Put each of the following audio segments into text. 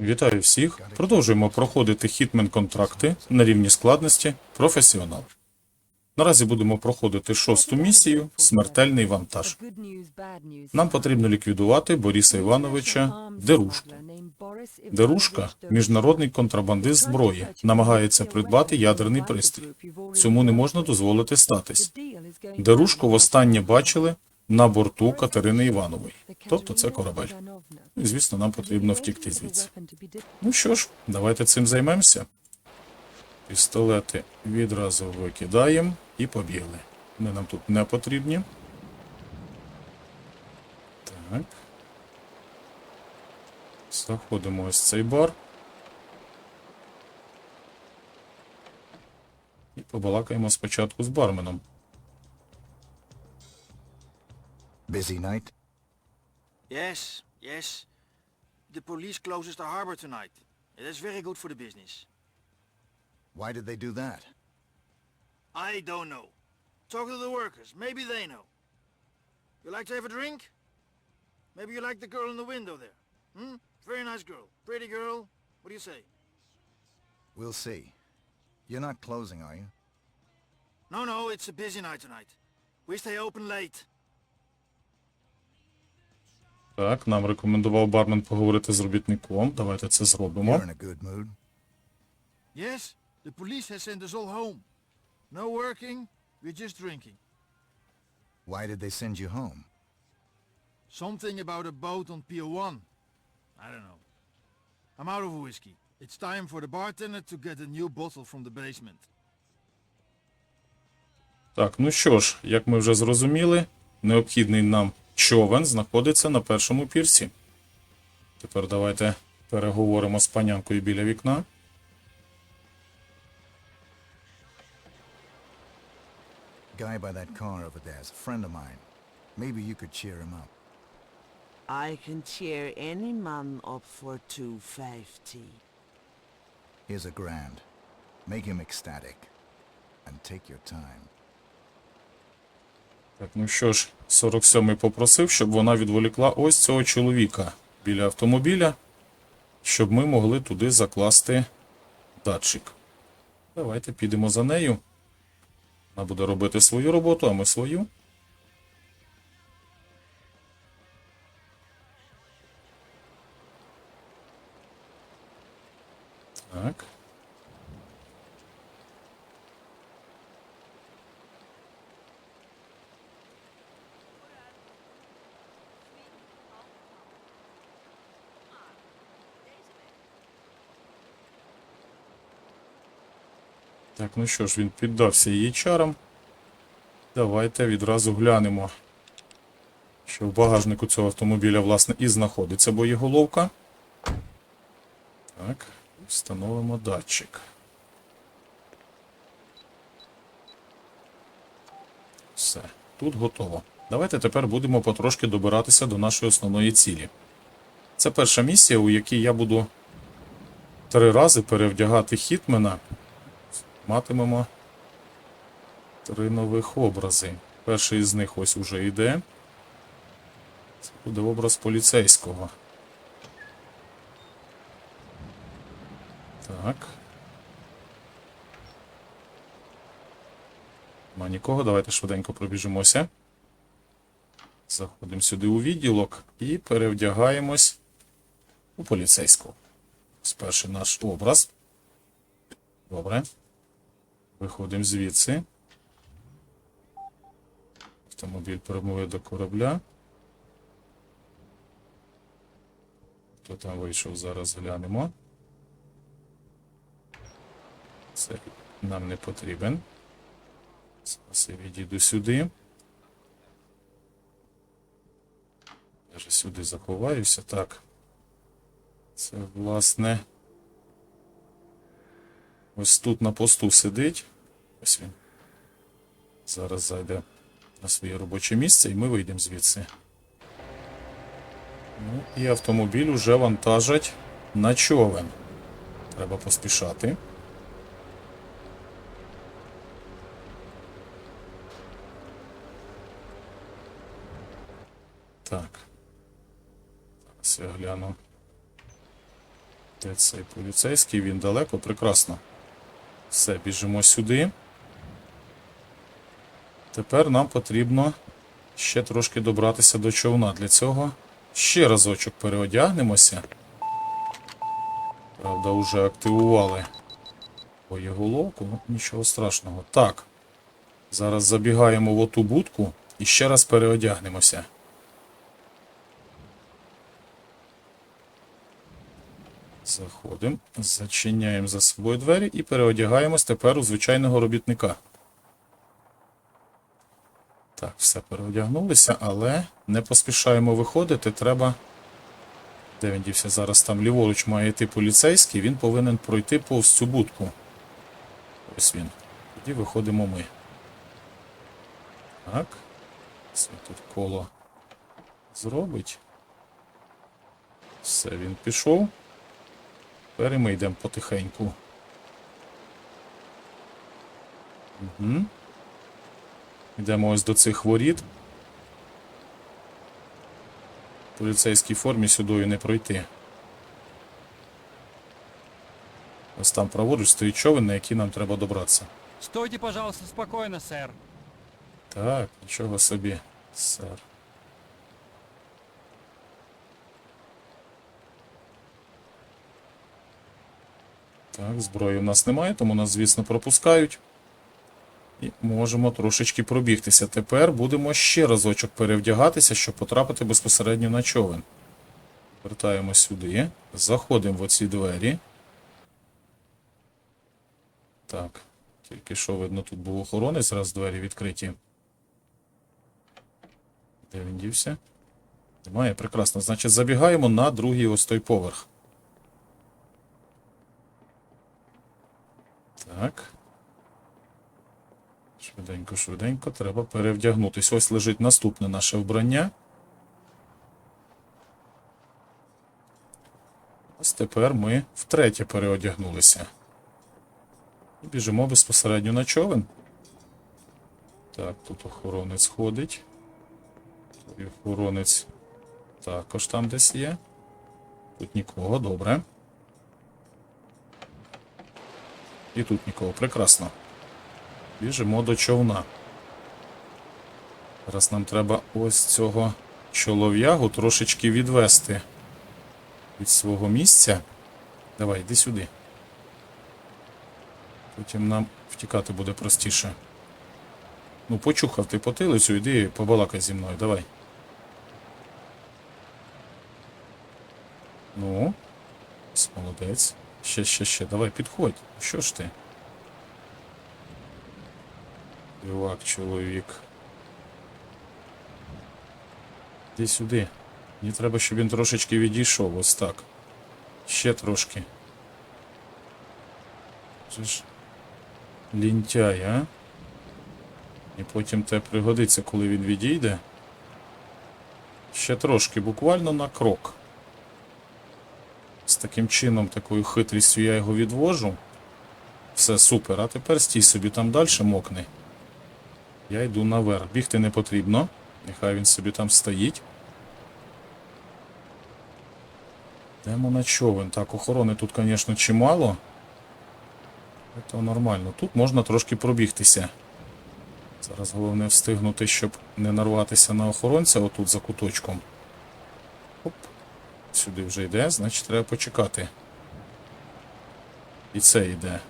Вітаю всіх! Продовжуємо проходити хітмен контракти на рівні складності професіонал. Наразі будемо проходити шосту місію Смертельний вантаж. Нам потрібно ліквідувати Бориса Івановича Дерушку. Дерушка міжнародний контрабандист зброї, намагається придбати ядерний пристрій. Цьому не можна дозволити статись. Дерушку востаннє бачили на борту Катерини Іванової. Тобто це корабель. Звісно, нам потрібно втікти звідси. Ну що ж, давайте цим займемося. Пістолети відразу викидаємо і побігли. Вони нам тут не потрібні. Так. Заходимо ось цей бар. І побалакаємо спочатку з барменом. Busy night? Yes, yes. The police closes the harbor tonight. It is very good for the business. Why did they do that? I don't know. Talk to the workers. Maybe they know. You like to have a drink? Maybe you like the girl in the window there. Hmm? Very nice girl. Pretty girl. What do you say? We'll see. You're not closing, are you? No, no, it's a busy night tonight. We stay open late. Так, нам рекомендував бармен поговорити з робітником. Давайте це зробимо. Yes, the police has sent us all home. No working, we're just drinking. Why did they send you home? Something about a boat on Pier 1. I don't know. I'm out of whiskey. It's time for the bartender to get a new bottle from the basement. Так, ну що ж, як ми вже зрозуміли, необхідний нам човен знаходиться на першому пірсі. Тепер давайте переговоримо з панянкою біля вікна. Guy by that car over there is a friend of mine. Maybe you could cheer him up. I can cheer any man up for 250. Here's a grand. Make him ecstatic. And take your time. Так, ну що ж, 47-й попросив, щоб вона відволікла ось цього чоловіка біля автомобіля, щоб ми могли туди закласти датчик. Давайте підемо за нею. Вона буде робити свою роботу, а ми свою. Так. Так, ну що ж, він піддався її чарам. Давайте відразу глянемо, що в багажнику цього автомобіля, власне, і знаходиться боєголовка. Так, встановимо датчик. Все, тут готово. Давайте тепер будемо потрошки добиратися до нашої основної цілі. Це перша місія, у якій я буду три рази перевдягати хітмена матимемо три нових образи. Перший з них ось уже йде. Це буде образ поліцейського. Так. Нема нікого. Давайте швиденько пробіжимося. Заходимо сюди у відділок і перевдягаємось у поліцейського. Ось перший наш образ. Добре. Виходимо звідси. Автомобіль прямує до корабля. Хто там вийшов, зараз глянемо. Це нам не потрібен. Зараз я відійду сюди. Я же сюди заховаюся. Так. Це, власне. Ось тут на посту сидить. Ось він. Зараз зайде на своє робоче місце і ми вийдемо звідси. Ну і автомобіль уже вантажать на човен. Треба поспішати. Так. Зараз я гляну. Де цей поліцейський? Він далеко, прекрасно. Все, біжимо сюди. Тепер нам потрібно ще трошки добратися до човна. Для цього ще разочок переодягнемося. Правда, вже активували боєголовку, ну нічого страшного. Так. Зараз забігаємо в оту будку і ще раз переодягнемося. Заходимо, зачиняємо за собою двері і переодягаємось тепер у звичайного робітника. Так, все переодягнулися, але не поспішаємо виходити. Треба. Де він дівся зараз там ліворуч має йти поліцейський, він повинен пройти повз цю будку. Ось він. Тоді виходимо ми. Так. Це тут коло зробить. Все, він пішов. Тепер ми йдемо потихеньку. Угу. Йдемо ось до цих воріт. В поліцейській формі сюди не пройти. Ось там праворуч стоїть човен, на який нам треба добратися. Стойте, пожалуйста, спокойно, сэр. Так, нічого собі, сер. Так, зброї в нас немає, тому нас, звісно, пропускають. І можемо трошечки пробігтися. Тепер будемо ще разочок перевдягатися, щоб потрапити безпосередньо на човен. Вертаємо сюди, заходимо в оці двері. Так, тільки що видно, тут був охоронець, раз двері відкриті. Де він дівся? Немає, прекрасно. Значить, забігаємо на другий ось той поверх. Так. Швиденько, швиденько, треба перевдягнутись. Ось лежить наступне наше вбрання. Ось тепер ми втретє переодягнулися. І біжимо безпосередньо на човен. Так, тут охоронець ходить. І охоронець також там десь є. Тут нікого, добре. І тут нікого, прекрасно. Біжимо до човна. Зараз нам треба ось цього чолов'ягу трошечки відвести від свого місця. Давай, йди сюди. Потім нам втікати буде простіше. Ну, почухав ти потилицю, іди побалакай зі мною, давай. Ну, молодець. Ще, ще, ще, давай, підходь. Що ж ти? Дивак, чоловік. Іди сюди. Мені треба, щоб він трошечки відійшов, ось так. Ще трошки. Це ж лінтяй, а? І потім те пригодиться, коли він відійде. Ще трошки, буквально на крок. З таким чином, такою хитрістю я його відвожу. Все супер. А тепер стій собі там далі мокни. Я йду наверх. Бігти не потрібно. Нехай він собі там стоїть. Йдемо на човен. Так, охорони тут, звісно, чимало. Це нормально. Тут можна трошки пробігтися. Зараз головне встигнути, щоб не нарватися на охоронця отут за куточком. Оп. Сюди вже йде, значить треба почекати. І це йде.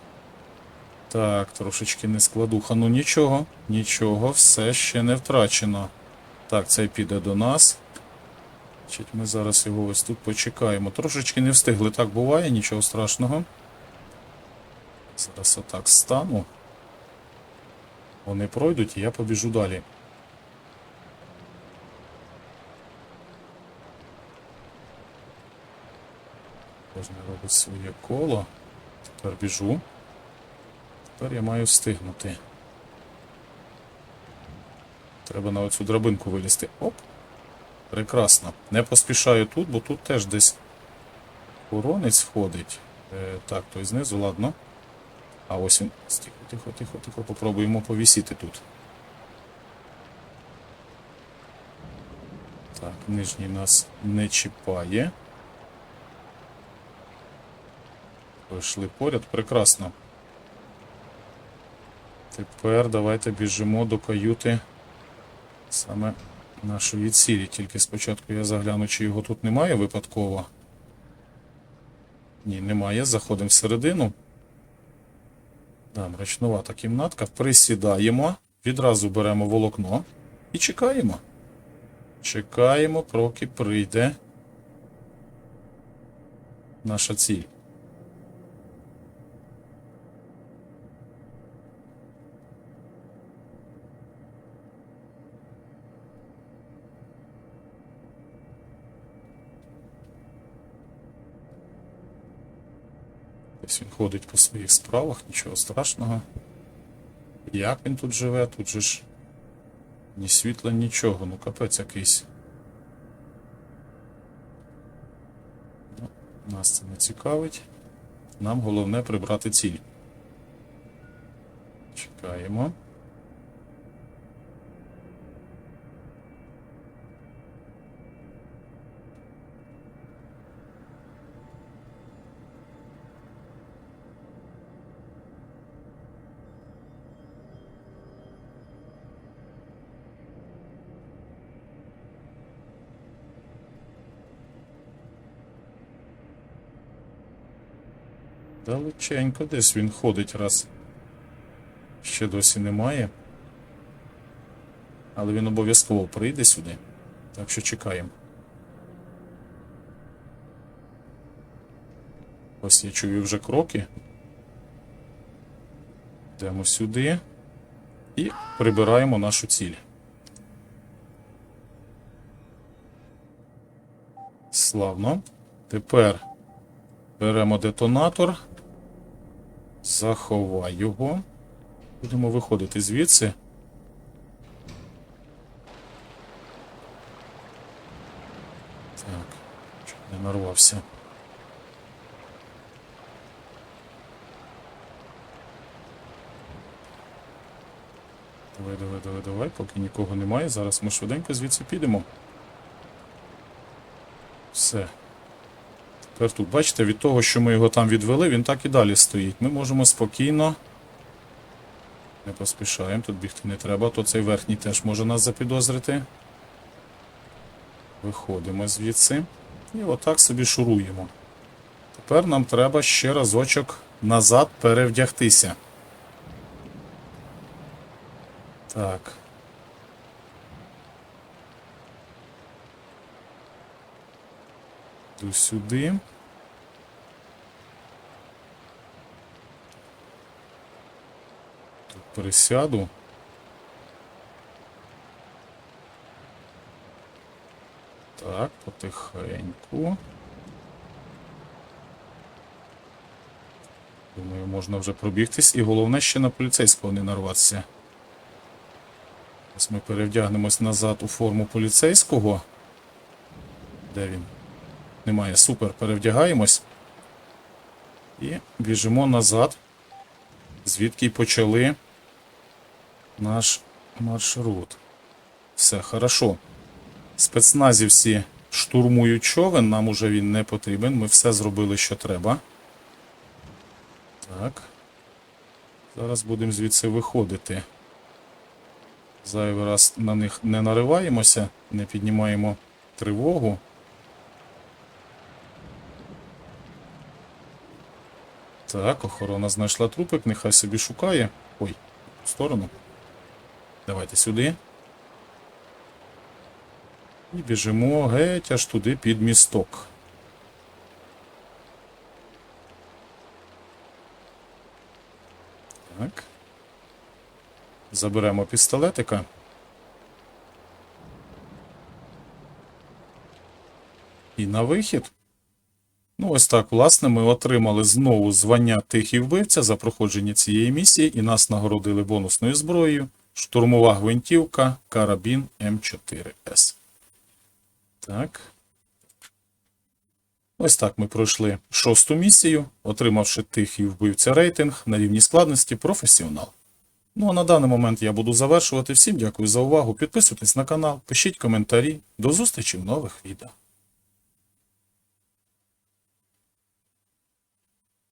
Так, трошечки не складуха. Ну нічого, нічого, все ще не втрачено. Так, цей піде до нас. Ми зараз його ось тут почекаємо. Трошечки не встигли, так буває, нічого страшного. Зараз отак стану. Вони пройдуть і я побіжу далі. Кожен робить своє коло. Тепер біжу. Тепер я маю встигнути. Треба на оцю драбинку вилізти. Оп. Прекрасно. Не поспішаю тут, бо тут теж десь охоронець ходить. Е, так, той знизу, ладно. А ось він. Тихо, тихо, тихо, тихо. Попробуємо повісіти тут. Так, нижній нас не чіпає. Пройшли поряд, прекрасно. Тепер давайте біжимо до каюти саме нашої цілі. Тільки спочатку я загляну, чи його тут немає випадково. Ні, немає. Заходимо всередину. Да, мрачнувата кімнатка. Присідаємо. Відразу беремо волокно і чекаємо. Чекаємо, поки прийде наша ціль. Ходить по своїх справах, нічого страшного. Як він тут живе? Тут же ж ні світла, нічого, ну капець якийсь. Ну, нас це не цікавить. Нам головне прибрати ціль. Чекаємо. Далеченько десь він ходить раз. Ще досі немає. Але він обов'язково прийде сюди. Так що чекаємо. Ось я чую вже кроки. Йдемо сюди і прибираємо нашу ціль. Славно. Тепер беремо детонатор. Заховай його. Будемо виходити звідси. Так, чуть не нарвався. Давай, давай, давай, давай, поки нікого немає. Зараз ми швиденько звідси підемо. Все. Тут, бачите, від того, що ми його там відвели, він так і далі стоїть. Ми можемо спокійно. Не поспішаємо, тут бігти не треба, то цей верхній теж може нас запідозрити. Виходимо звідси. І отак собі шуруємо. Тепер нам треба ще разочок назад перевдягтися. Так. Йду сюди. Тут пересяду. Так, потихеньку. Думаю, можна вже пробігтись. І головне ще на поліцейського не нарватися. Ось ми перевдягнемось назад у форму поліцейського. Де він? Немає. Супер. Перевдягаємось. І біжимо назад, звідки й почали наш маршрут. Все, хорошо. Спецназівці штурмують човен, нам уже він не потрібен. Ми все зробили, що треба. Так. Зараз будемо звідси виходити. Зайвий раз на них не нариваємося, не піднімаємо тривогу. Так, охорона знайшла трупик, нехай собі шукає. Ой, в сторону. Давайте сюди. І біжимо геть аж туди під місток. Так. Заберемо пістолетика. І на вихід. Ну, ось так, власне, ми отримали знову звання тихий вбивця за проходження цієї місії, і нас нагородили бонусною зброєю. Штурмова гвинтівка, карабін М4С. Так. Ось так ми пройшли шосту місію, отримавши тихий вбивця рейтинг на рівні складності професіонал. Ну а на даний момент я буду завершувати. Всім дякую за увагу. Підписуйтесь на канал, пишіть коментарі. До зустрічі в нових відео.